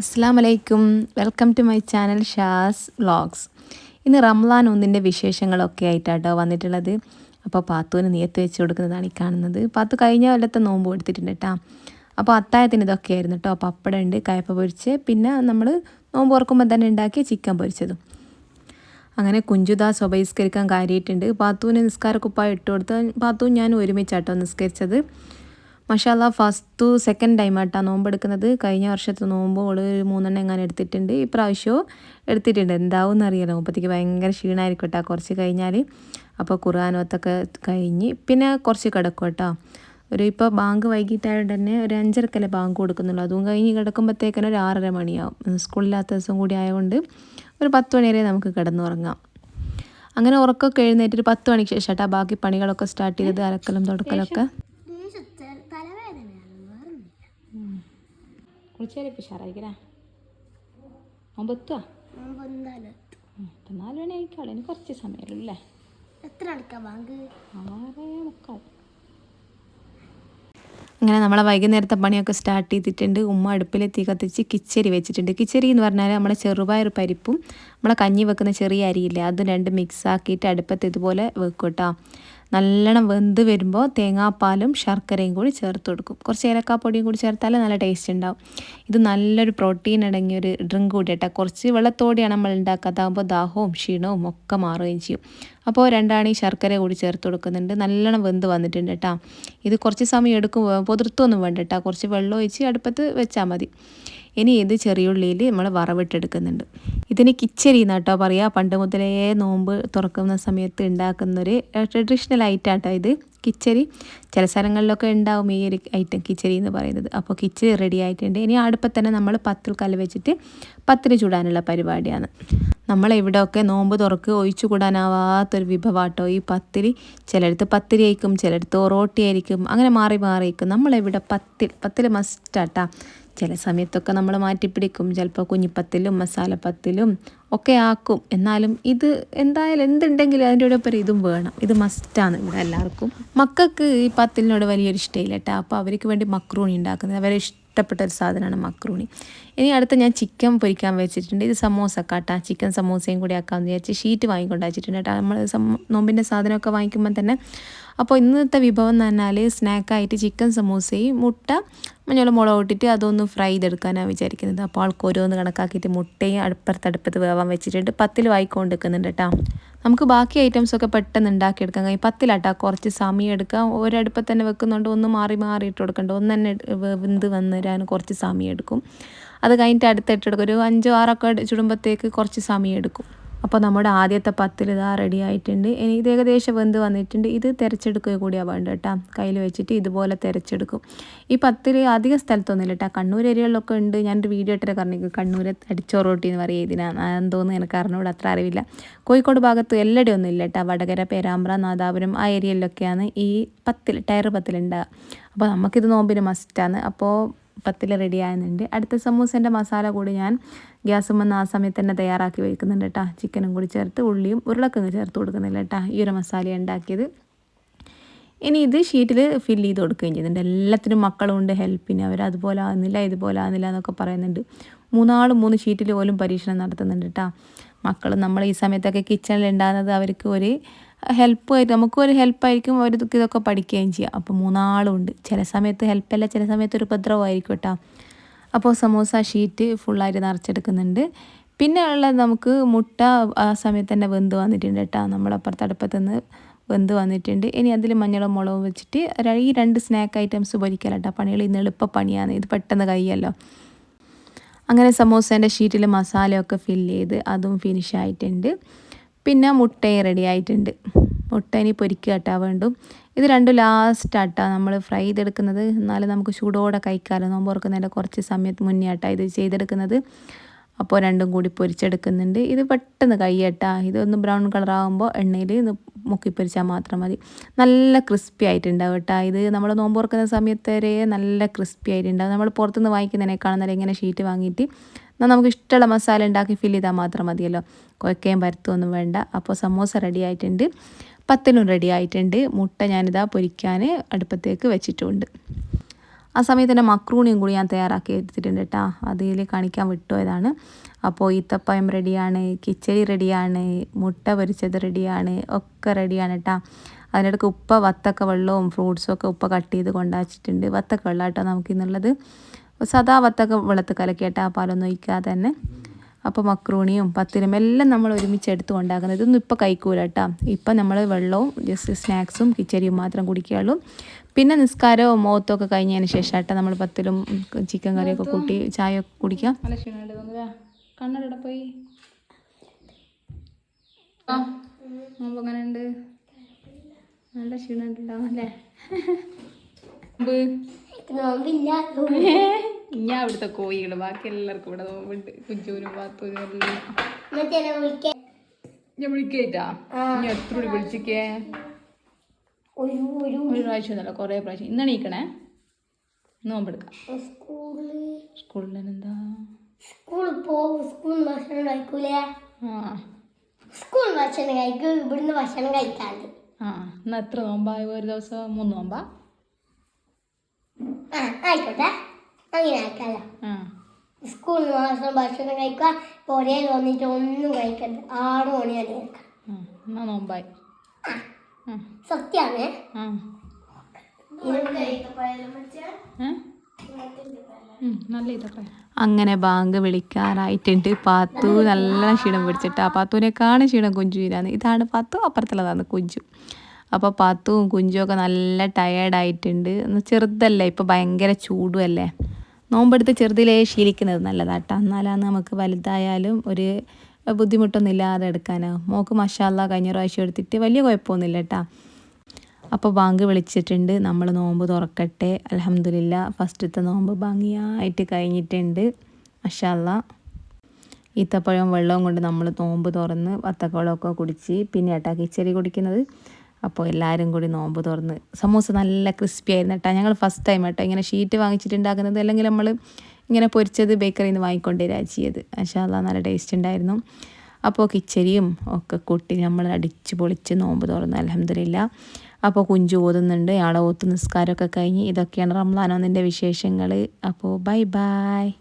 അസ്സാം വലൈക്കും welcome to my channel Shaz vlogs ഇന്ന് റംലാൻ ഒന്നിന്റെ വിശേഷങ്ങളൊക്കെ ആയിട്ടാട്ടോ വന്നിട്ടുള്ളത്. അപ്പോൾ പാത്തുവിന് നീയത്ത് വെച്ച് കൊടുക്കുന്നതാണ് ഈ കാണുന്നത്. പാത്തു കഴിഞ്ഞ കൊല്ലത്തെ നോമ്പ് എടുത്തിട്ടുണ്ട് കേട്ടോ അപ്പോൾ അത്തായത്തിന് ഇതൊക്കെ ആയിരുന്നു കേട്ടോ പപ്പടം ഉണ്ട് കയപ്പ പൊരിച്ച് പിന്നെ നമ്മൾ നോമ്പ് ഓർക്കുമ്പോൾ തന്നെ ഉണ്ടാക്കിയ ചിക്കൻ പൊരിച്ചതും. അങ്ങനെ കുഞ്ചുദാസ് ഉപയസ്കരിക്കാൻ കാര്യമായിട്ടുണ്ട് പാത്തുവിന് നിസ്കാര കുപ്പായ ഇട്ട് കൊടുത്ത് പാത്തുവും ഞാനും ഒരുമിച്ചാട്ടോ നിസ്കരിച്ചത്. മഷാല്ല ഫസ്റ്റ് സെക്കൻഡ് ടൈം ആട്ടാ നോമ്പെടുക്കുന്നത്. കഴിഞ്ഞ വർഷത്തെ നോമ്പ് ഓൾ ഒരു മൂന്നെണ്ണം എങ്ങനെ എടുത്തിട്ടുണ്ട്. ഇപ്രാവശ്യവും എടുത്തിട്ടുണ്ട്. എന്താവും എന്നറിയാലോ മുപ്പത്തേക്ക് ഭയങ്കര ക്ഷീണമായിരിക്കും കുറച്ച് കഴിഞ്ഞാൽ അപ്പോൾ ഖുർആാനത്തൊക്കെ കഴിഞ്ഞ് പിന്നെ കുറച്ച് കിടക്കും കേട്ടോ ഒരു ഇപ്പോൾ ബാങ്ക് വൈകിട്ടായതുകൊണ്ട് തന്നെ ഒരു അഞ്ചരക്കല്ലേ ബാങ്ക് കൊടുക്കുന്നുള്ളൂ. അതും കഴിഞ്ഞ് കിടക്കുമ്പോഴത്തേക്കിന് ഒരു ആറര മണിയാവും. സ്കൂളില്ലാത്ത ദിവസം കൂടി ആയതുകൊണ്ട് ഒരു പത്ത് മണി വരെ നമുക്ക് കിടന്നുറങ്ങാം. അങ്ങനെ ഉറക്കമൊക്കെ എഴുന്നേറ്റ് ഒരു പത്ത് മണിക്ക് ശേഷം ബാക്കി പണികളൊക്കെ സ്റ്റാർട്ട് ചെയ്തത് അലക്കലും തുടക്കലൊക്കെ. കുളിച്ചാലിപ്പോൾ ഉഷാറായിക്കരാ ഒമ്പത്തുവാ ഇപ്പം നാല് മണി ആയിക്കോളെ ഇനി കുറച്ച് സമയമല്ലോ അല്ലേ എത്ര ബാങ്ക്? ആറേ മുക്കാൽ. അങ്ങനെ നമ്മളെ വൈകുന്നേരത്തെ പണിയൊക്കെ സ്റ്റാർട്ട് ചെയ്തിട്ടുണ്ട്. ഉമ്മ അടുപ്പിൽ തീ കത്തിച്ച് കിച്ചരി വെച്ചിട്ടുണ്ട്. കിച്ചരി എന്ന് പറഞ്ഞാൽ നമ്മളെ ചെറുപയർ പരിപ്പും നമ്മളെ കഞ്ഞി വെക്കുന്ന ചെറിയ അരിയില്ലേ? അതും രണ്ട് മിക്സ് ആക്കിയിട്ട് അടുപ്പത്ത് ഇതുപോലെ വെക്കും കേട്ടോ നല്ലോണം വെന്ത് വരുമ്പോൾ തേങ്ങാപ്പാലും ശർക്കരയും കൂടി ചേർത്ത് കൊടുക്കും. കുറച്ച് ഏലക്കാപ്പൊടിയും കൂടി ചേർത്താൽ നല്ല ടേസ്റ്റ് ഉണ്ടാവും. ഇത് നല്ലൊരു പ്രോട്ടീൻ അടങ്ങിയ ഒരു ഡ്രിങ്ക് കൂടി കേട്ടോ കുറച്ച് വെള്ളത്തോടെയാണ് നമ്മൾ ഉണ്ടാക്കുക അതാകുമ്പോൾ ദാഹവും ക്ഷീണവും ഒക്കെ മാറുകയും ചെയ്യും. അപ്പോൾ രണ്ടാണി ശർക്കര കൂടി ചേർത്ത് കൊടുക്കുന്നുണ്ട്. നല്ലോണം വെന്ത് വന്നിട്ടുണ്ട് കേട്ടോ ഇത് കുറച്ച് സമയം എടുക്കും. പൊതിർത്തൊന്നും വേണ്ട കേട്ടോ കുറച്ച് വെള്ളം ഒഴിച്ച് അടുപ്പത്ത് വെച്ചാൽ മതി. ഇനി ഇത് ചെറിയുള്ളിയിൽ നമ്മൾ വറവിട്ടെടുക്കുന്നുണ്ട്. ഇതിന് കിച്ചരി എന്നാട്ടോ പറയുക പണ്ട് മുതലേ നോമ്പ് തുറക്കുന്ന സമയത്ത് ഉണ്ടാക്കുന്നൊരു ട്രഡീഷണൽ ഐറ്റാട്ടോ ഇത്. കിച്ചരി ചില സ്ഥലങ്ങളിലൊക്കെ ഉണ്ടാവും ഈ ഒരു ഐറ്റം കിച്ചരി എന്ന് പറയുന്നത്. അപ്പോൾ കിച്ചരി റെഡി ആയിട്ടുണ്ട്. ഇനി അടുപ്പത്ത് തന്നെ നമ്മൾ പത്തിൽ കല്ല് വെച്ചിട്ട് പത്തിന് ചൂടാനുള്ള പരിപാടിയാണ്. നമ്മളെവിടെയൊക്കെ നോമ്പ് തുറക്ക് ഒഴിച്ചു കൂടാനാവാത്തൊരു വിഭവാട്ടോ ഈ പത്തിരി. ചിലടത്ത് പത്തിരി ആയിരിക്കും ചിലടത്ത് ഒറോട്ടി ആയിരിക്കും അങ്ങനെ മാറി മാറിയിരിക്കും നമ്മളെവിടെ പത്തിൽ പത്തിൽ മസ്റ്റാട്ടാ ചില സമയത്തൊക്കെ നമ്മൾ മാറ്റിപ്പിടിക്കും. ചിലപ്പോൾ കുഞ്ഞിപ്പത്തിലും മസാലപ്പത്തിലും ഒക്കെ ആക്കും. എന്നാലും ഇത് എന്തായാലും എന്തുണ്ടെങ്കിലും അതിന്റെ കൂടെ ഒപ്പം ഇതും വേണം. ഇത് മസ്റ്റാണ് ഇവിടെ എല്ലാവർക്കും. മക്കൾക്ക് ഈ പത്തിലിനോട് വലിയൊരു ഇഷ്ടമില്ല കേട്ടോ അപ്പോൾ അവർക്ക് വേണ്ടി മക്രൂണി ഉണ്ടാക്കുന്നത്. അവരെ ഇഷ്ടപ്പെട്ട ഒരു സാധനമാണ് മക്രൂണി. ഇനി അടുത്ത ഞാൻ ചിക്കൻ പൊരിക്കാൻ വെച്ചിട്ടുണ്ട്. ഇത് സമോസ കാട്ടാ ചിക്കൻ സമോസയും കൂടി ആക്കാമെന്ന് വിചാരിച്ച് ഷീറ്റ് വാങ്ങിക്കൊണ്ട് വെച്ചിട്ടുണ്ട് കേട്ടോ നമ്മൾ നോമ്പിന്റെ സാധനമൊക്കെ വാങ്ങിക്കുമ്പോൾ തന്നെ അപ്പോൾ ഇന്നത്തെ വിഭവം എന്ന് പറഞ്ഞാൽ സ്നാക്കായിട്ട് ചിക്കൻ സമൂസയും മുട്ട മഞ്ഞൾ മുളക് ഇട്ടിട്ട് അതൊന്ന് ഫ്രൈ ചെയ്തെടുക്കാനാണ് വിചാരിക്കുന്നത്. അപ്പോൾ ആൾക്ക് ഓരോന്ന് കണക്കാക്കിയിട്ട് മുട്ടയും അടുപ്പത്ത് വേവാൻ വെച്ചിട്ടുണ്ട്. പത്തിൽ വായിക്കൊണ്ട് നിൽക്കുന്നുണ്ട് കേട്ടോ. നമുക്ക് ബാക്കി ഐറ്റംസൊക്കെ പെട്ടെന്ന് ഉണ്ടാക്കിയെടുക്കാൻ കഴിയും പത്തിലാട്ടാ കുറച്ച് സമയം എടുക്കാം. ഒരടുപ്പത്ത് തന്നെ വെക്കുന്നുണ്ട്. ഒന്ന് മാറി മാറി ഇട്ട് കൊടുക്കണ്ട. ഒന്ന് തന്നെ വെന്ത് വന്നിരാൻ കുറച്ച് സമയം എടുക്കും. അത് കഴിഞ്ഞിട്ട് അടുത്തിട്ടെടുക്കും ഒരു അഞ്ചോ ആറൊക്കെ ചുടുമ്പത്തേക്ക് കുറച്ച് സമയം എടുക്കും. അപ്പോൾ നമ്മുടെ ആദ്യത്തെ പത്തിൽ ഇതാ റെഡി ആയിട്ടുണ്ട്. ഇനി ഇത് ഏകദേശം വെന്ത് വന്നിട്ടുണ്ട്. ഇത് തിരച്ചെടുക്കുക കൂടിയാണ് വേണ്ടത് കേട്ടോ. കയ്യിൽ വെച്ചിട്ട് ഇതുപോലെ തിരച്ചെടുക്കും. ഈ പത്തിൽ അധികം സ്ഥലത്തൊന്നുമില്ല കേട്ടോ. കണ്ണൂർ ഏരിയകളിലൊക്കെ ഉണ്ട്. ഞാനൊരു വീഡിയോ ഇട്ടേ പറഞ്ഞു കണ്ണൂർ അടിച്ചോറോട്ടി എന്ന് പറയുക ഇതിനാണ് എന്തോന്ന് എനിക്ക് അറിഞ്ഞൂടെ. അത്ര അറിവില്ല. കോഴിക്കോട് ഭാഗത്ത് എല്ലടി ഒന്നും ഇല്ല കേട്ടോ. വടകര പേരാമ്പ്ര നാദാപുരം ആ ഏരിയയിലൊക്കെയാണ് ഈ പത്തിൽ ടയർ പത്തിലുണ്ടാകുക അപ്പോൾ നമുക്കിത് നോമ്പിന് മസ്റ്റാണ് അപ്പോൾ പത്തിൽ റെഡി ആകുന്നുണ്ട്. അടുത്ത സമൂസേന്റെ മസാല കൂടി ഞാൻ ഗ്യാസും വന്ന് ആ സമയത്ത് തന്നെ തയ്യാറാക്കി വയ്ക്കുന്നുണ്ട് കേട്ടോ ചിക്കനും കൂടി ചേർത്ത് ഉള്ളിയും ഉരുളക്കിഴങ്ങ് ചേർത്ത് കൊടുക്കുന്നില്ല കേട്ടോ ഈ ഒരു മസാല ഉണ്ടാക്കിയത്. ഇനി ഇത് ഷീറ്റിൽ ഫില്ല് ചെയ്ത് കൊടുക്കുകയും ചെയ്യുന്നുണ്ട് എല്ലാത്തിനും മക്കളുണ്ട് ഹെൽപ്പിന് അവർ അതുപോലെ ആകുന്നില്ല ഇതുപോലെ ആകുന്നില്ല എന്നൊക്കെ പറയുന്നുണ്ട്. മൂന്നാളും മൂന്ന് ഷീറ്റിൽ പോലും പരീക്ഷണം നടത്തുന്നുണ്ട് കേട്ടോ മക്കൾ നമ്മൾ ഈ സമയത്തൊക്കെ കിച്ചണിൽ ഉണ്ടാകുന്നത് അവർക്ക് ഒരു ഹെൽപ്പായിട്ട് നമുക്കും ഒരു ഹെൽപ്പായിരിക്കും അവർ ഇതൊക്കെ പഠിക്കുകയും ചെയ്യാം. അപ്പോൾ മൂന്നാളും ഉണ്ട് ചില സമയത്ത് ഹെൽപ്പല്ല ചില സമയത്ത് ഒരു ഉപദ്രവമായിരിക്കും കേട്ടോ. അപ്പോൾ സമോസ ഷീറ്റ് ഫുള്ളായിട്ട് നിറച്ചെടുക്കുന്നുണ്ട്. പിന്നെ ഉള്ളത് നമുക്ക് മുട്ട ആ സമയത്ത് തന്നെ വെന്ത് വന്നിട്ടുണ്ട് കേട്ടോ. നമ്മളപ്പുറത്ത് അടുപ്പത്ത് നിന്ന് വെന്ത് വന്നിട്ടുണ്ട്. ഇനി അതിൽ മഞ്ഞളും മുളകും വെച്ചിട്ട് ഈ രണ്ട് സ്നാക്ക് ഐറ്റംസ് പൊരിക്കലട്ടോ പണികൾ ഇന്ന് എളുപ്പ പണിയാണ്. ഇത് പെട്ടെന്ന് കഴിയല്ലോ. അങ്ങനെ സമോസേന്റെ ഷീറ്റിൽ മസാലയൊക്കെ ഫില്ല് ചെയ്ത് അതും ഫിനിഷ് ആയിട്ടുണ്ട്. പിന്നെ മുട്ടയും റെഡി ആയിട്ടുണ്ട്. മുട്ട ഇനി പൊരിക്കുക കേട്ടാ വേണ്ടും. ഇത് രണ്ടും ലാസ്റ്റ് ആട്ടാ നമ്മൾ ഫ്രൈ ചെയ്തെടുക്കുന്നത്. എന്നാലും നമുക്ക് ചൂടോടെ കഴിക്കാമല്ലോ നോമ്പ് ഓർക്കുന്നതിന്റെ കുറച്ച് സമയത്ത് മുന്നേ ആട്ടാ ഇത് ചെയ്തെടുക്കുന്നത്. അപ്പോൾ രണ്ടും കൂടി പൊരിച്ചെടുക്കുന്നുണ്ട്. ഇത് പെട്ടെന്ന് കയ്യട്ടാ ഇതൊന്ന് ബ്രൗൺ കളറാകുമ്പോൾ എണ്ണയിൽ മുക്കി പൊരിച്ചാൽ മാത്രം മതി. നല്ല ക്രിസ്പി ആയിട്ടുണ്ടാവും കേട്ടോ. ഇത് നമ്മൾ നോമ്പ് തുറക്കുന്ന സമയത്ത് വരെ നല്ല ക്രിസ്പി ആയിട്ടുണ്ടാവും. നമ്മൾ പുറത്തുനിന്ന് വാങ്ങിക്കുന്നതിനേക്കാളും നല്ല ഇങ്ങനെ ഷീറ്റ് വാങ്ങിയിട്ട് എന്നാൽ നമുക്ക് ഇഷ്ടമുള്ള മസാല ഉണ്ടാക്കി ഫില്ല് ചെയ്താൽ മാത്രം മതിയല്ലോ. കുഴക്കയും പരത്തുമൊന്നും വേണ്ട. അപ്പോൾ സമോസ റെഡി ആയിട്ടുണ്ട്. പത്തലും റെഡി ആയിട്ടുണ്ട്. മുട്ട ഞാനിതാ പൊരിക്കാൻ അടുപ്പത്തേക്ക് വെച്ചിട്ടുണ്ട്. ആ സമയത്ത് തന്നെ മക്രൂണിയും കൂടി ഞാൻ തയ്യാറാക്കി എടുത്തിട്ടുണ്ട് കേട്ടോ അതിൽ കാണിക്കാൻ വിട്ടുപോയതാണ്. അപ്പോൾ ഈത്തപ്പഴം റെഡിയാണ് കിച്ചടി റെഡിയാണ് മുട്ട പൊരിച്ചത് റെഡിയാണ് ഒക്കെ റെഡിയാണ് കേട്ടോ അതിനിടയ്ക്ക് ഉപ്പ വത്തക്ക വെള്ളവും ഫ്രൂട്ട്സും ഒക്കെ ഉപ്പ കട്ട് ചെയ്ത് കൊണ്ടാച്ചിട്ടുണ്ട് വത്തക്ക വെള്ളം കേട്ടോ നമുക്കിന്നുള്ളത് സദാ വത്തക്ക വെള്ളത്ത് കലക്കിയിട്ടാ പാലൊന്നും ഒഴിക്കാതെ തന്നെ. അപ്പോൾ മക്രൂണിയും പത്തിരും എല്ലാം നമ്മൾ ഒരുമിച്ച് എടുത്ത് കൊണ്ടാക്കുന്നത്. ഇതൊന്നും ഇപ്പോൾ കഴിക്കൂല കേട്ടോ ഇപ്പം നമ്മൾ വെള്ളവും ജസ്റ്റ് സ്നാക്സും കിച്ചരിയും മാത്രം കുടിക്കുകയുള്ളൂ പിന്നെ നിസ്കാരവും മോത്തൊക്കെ കഴിഞ്ഞതിന് ശേഷം കേട്ടോ നമ്മൾ പത്തിലും ചിക്കൻ കറിയൊക്കെ കൂട്ടി ചായ ഒക്കെ കുടിക്കാം. നല്ല കണ്ണട പോയി? ആ നോമ്പ് അങ്ങനെ ഉണ്ട് നല്ല ക്ഷീണമുണ്ടാവും അല്ലേ? നോമ്പില്ല. ഞാൻ ഇവിടുത്തെ കോഴികൾ ബാക്കി എല്ലാവർക്കും ഇവിടെ നോമ്പുണ്ട് കുഞ്ചൂരും പാത്തൂനും എല്ലാം. ഞാൻ വിളിക്കേറ്റാ? ഞാൻ എത്ര കൂടി വിളിച്ചിക്കേ? ഒരു പ്രാവശ്യം ഒന്നല്ല കുറേ പ്രാവശ്യം. ഇന്നാണ് എണീക്കണേ? നോമ്പെടുക്കാം സ്കൂളിൽ എന്താ? സ്കൂളിൽ സ്കൂൾ സ്കൂളിൽ ഭക്ഷണം കഴിക്കൂലേ? സ്കൂൾ ഭക്ഷണം കഴിക്കും. ഇവിടുന്ന് ഭക്ഷണം കഴിക്കാണ്ട്. ആ. എന്നാ എത്ര നോമ്പായ ഒരു ദിവസം മൂന്ന് നോമ്പാ? ആയിക്കോട്ടെ. അങ്ങനെ ആക്കാലോ ആ സ്കൂളിൽ മാത്രം ഭക്ഷണം കഴിക്കുക ഒരേ തോന്നിട്ട് ഒന്നും കഴിക്കരുത്. ആറ് മണി വരെ കഴിക്കാം. നോമ്പായി. സത്യാണേ നല്ല ഇതൊക്കെ അങ്ങനെ ബാങ്ക് വിളിക്കാറായിട്ടുണ്ട് പാത്തു നല്ല ക്ഷീണം പിടിച്ചിട്ട്. ആ പാത്തുവിനെക്കാണ് ക്ഷീണം കുഞ്ചുവിനാണ് ഇതാണ്. പാത്തു അപ്പുറത്തുള്ളതാണ് കുഞ്ചു. അപ്പോൾ പാത്തുവും കുഞ്ചും ഒക്കെ നല്ല ടയേർഡായിട്ടുണ്ട് ചെറുതല്ലേ? ഇപ്പോൾ ഭയങ്കര ചൂടും അല്ലേ? നോമ്പെടുത്ത് ചെറുതിലേ ശീലിക്കുന്നത് നല്ലതാട്ടോ. എന്നാലാണ് നമുക്ക് വലുതായാലും ഒരു ബുദ്ധിമുട്ടൊന്നും ഇല്ലാതെ എടുക്കാനോ. മോക്ക് മഷാല്ല കഴിഞ്ഞ പ്രാവശ്യം എടുത്തിട്ട് വലിയ കുഴപ്പമൊന്നുമില്ല കേട്ടോ അപ്പോൾ ബാങ്ക് വിളിച്ചിട്ടുണ്ട്. നമ്മൾ നോമ്പ് തുറക്കട്ടെ. അലഹമില്ല ഫസ്റ്റത്തെ നോമ്പ് ഭംഗിയായിട്ട് കഴിഞ്ഞിട്ടുണ്ട്. മഷാല്ല ഈത്തപ്പഴവും വെള്ളവും കൊണ്ട് നമ്മൾ നോമ്പ് തുറന്ന് വത്തക്കവളമൊക്കെ കുടിച്ച് പിന്നെ ഏട്ടാ കിച്ചരി കുടിക്കുന്നത്. അപ്പോൾ എല്ലാവരും കൂടി നോമ്പ് തുറന്ന്. സമൂസ നല്ല ക്രിസ്പി ആയിരുന്നു കേട്ടോ. ഞങ്ങൾ ഫസ്റ്റ് ടൈം കേട്ടോ ഇങ്ങനെ ഷീറ്റ് വാങ്ങിച്ചിട്ടുണ്ടാക്കുന്നത്. അല്ലെങ്കിൽ നമ്മൾ ഇങ്ങനെ പൊരിച്ചത് ബേക്കറിയിൽ നിന്ന് വാങ്ങിക്കൊണ്ടിരാ ചെയ്ത്. അശാല നല്ല ടേസ്റ്റ് ഉണ്ടായിരുന്നു. അപ്പോൾ കിച്ചരിയും ഒക്കെ കൂട്ടി നമ്മൾ അടിച്ച് പൊളിച്ച് നോമ്പ് തുറന്നു അലഹമില്ല അപ്പോൾ കുഞ്ചു ഓതുന്നുണ്ട്. ആളെ ഓത്ത് നിസ്കാരമൊക്കെ കഴിഞ്ഞ്. ഇതൊക്കെയാണ് റംലാനോന്നിന്റെ വിശേഷങ്ങൾ. അപ്പോൾ ബൈ ബൈ